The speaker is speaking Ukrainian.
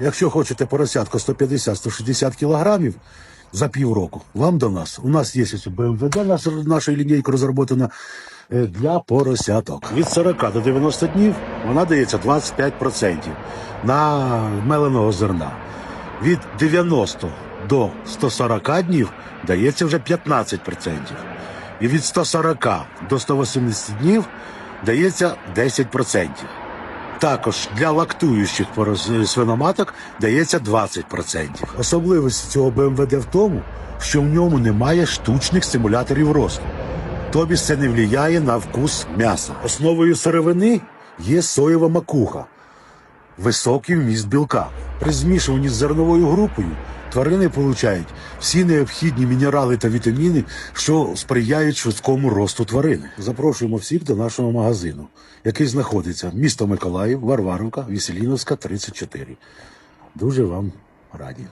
Якщо хочете поросятку 150-160 кілограмів за півроку, вам до нас. У нас є БМВД, наш, нашою лінійкою розроблена е, для поросяток. Від 40 до 90 днів вона дається 25% на меленого зерна. Від 90 до 140 днів дається вже 15%. І від 140 до 180 днів дається 10%. Також для лактуючих свиноматок дається 20%. Особливість цього БМВД в тому, що в ньому немає штучних стимуляторів росту. Тобі це не впливає на вкус м'яса. Основою сировини є соєва макуха, високий вміст білка. При змішуванні з зерновою групою тварини получають всі необхідні мінерали та вітаміни, що сприяють швидкому росту тварини. Запрошуємо всіх до нашого магазину, який знаходиться місто Миколаїв, Варваровка, Веселіновська, 34. Дуже вам раді.